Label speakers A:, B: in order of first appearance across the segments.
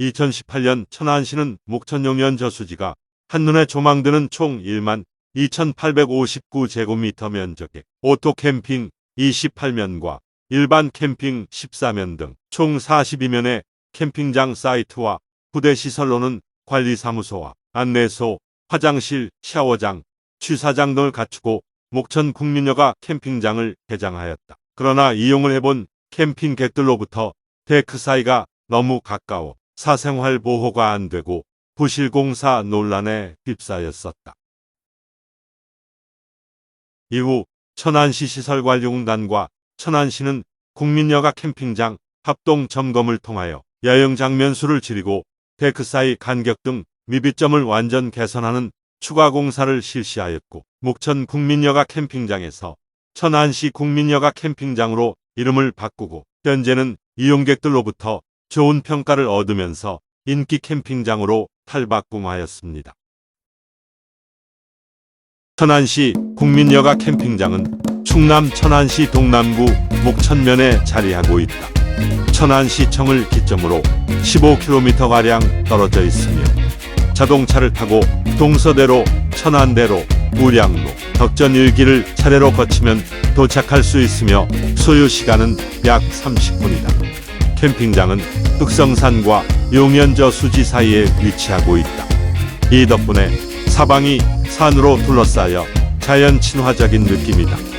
A: 2018년 천안시는 목천용연 저수지가 한눈에 조망드는 총 1만 2,859제곱미터 면적의 오토 캠핑 28면과 일반 캠핑 14면 등 총 42면의 캠핑장 사이트와 부대 시설로는 관리사무소와 안내소, 화장실, 샤워장, 취사장 등을 갖추고 목천 국민여가 캠핑장을 개장하였다. 그러나 이용을 해본 캠핑객들로부터 데크 사이가 너무 가까워 사생활 보호가 안 되고 부실공사 논란에 휩싸였었다. 이후 천안시 시설관리공단과 천안시는 국민여가 캠핑장 합동 점검을 통하여 야영 장 면수를 줄이고 데크 사이 간격 등 미비점을 완전 개선하는 추가 공사를 실시하였고 목천 국민여가 캠핑장에서 천안시 국민여가 캠핑장으로 이름을 바꾸고 현재는 이용객들로부터 좋은 평가를 얻으면서 인기 캠핑장으로 탈바꿈하였습니다. 천안시 국민여가 캠핑장은 충남 천안시 동남구 목천면에 자리하고 있다. 천안시청을 기점으로 15km가량 떨어져 있으며 자동차를 타고 동서대로, 천안대로, 우량로, 덕전 일기를 차례로 거치면 도착할 수 있으며 소요 시간은 약 30분이다. 캠핑장은 흑성산과 용연저 수지 사이에 위치하고 있다. 이 덕분에 사방이 산으로 둘러싸여 자연 친화적인 느낌이다.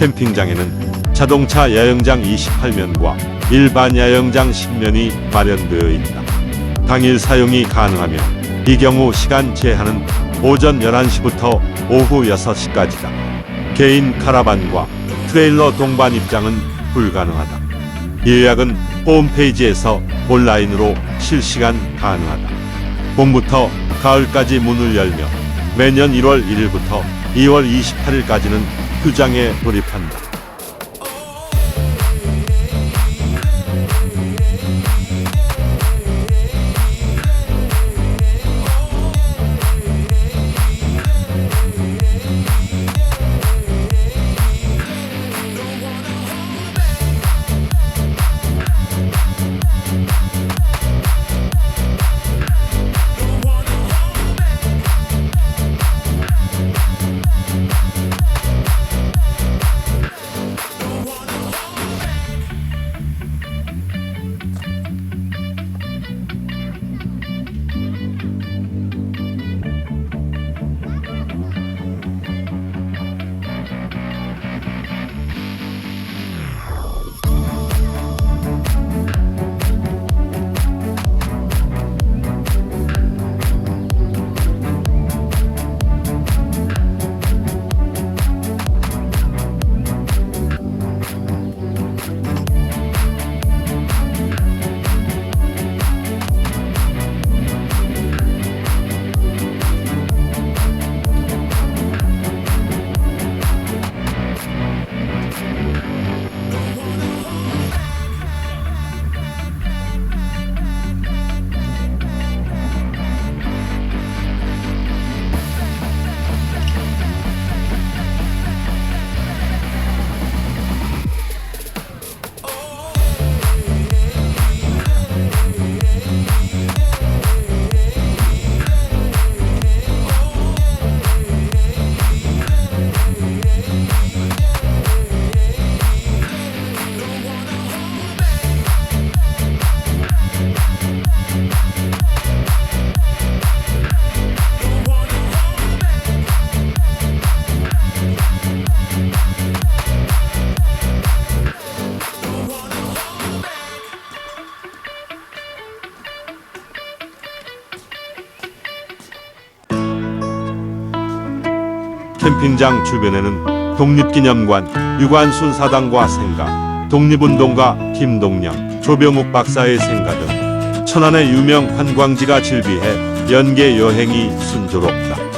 A: 캠핑장에는 자동차 야영장 28면과 일반 야영장 10면이 마련되어 있다. 당일 사용이 가능하며 이 경우 시간 제한은 오전 11시부터 오후 6시까지다. 개인 카라반과 트레일러 동반 입장은 불가능하다. 예약은 홈페이지에서 온라인으로 실시간 가능하다. 봄부터 가을까지 문을 열며 매년 1월 1일부터 2월 28일까지는 휴장에 돌입한다. 캠핑장 주변에는 독립기념관, 유관순 사당과 생가, 독립운동가 김동영, 조병욱 박사의 생가 등 천안의 유명 관광지가 즐비해 연계 여행이 순조롭다.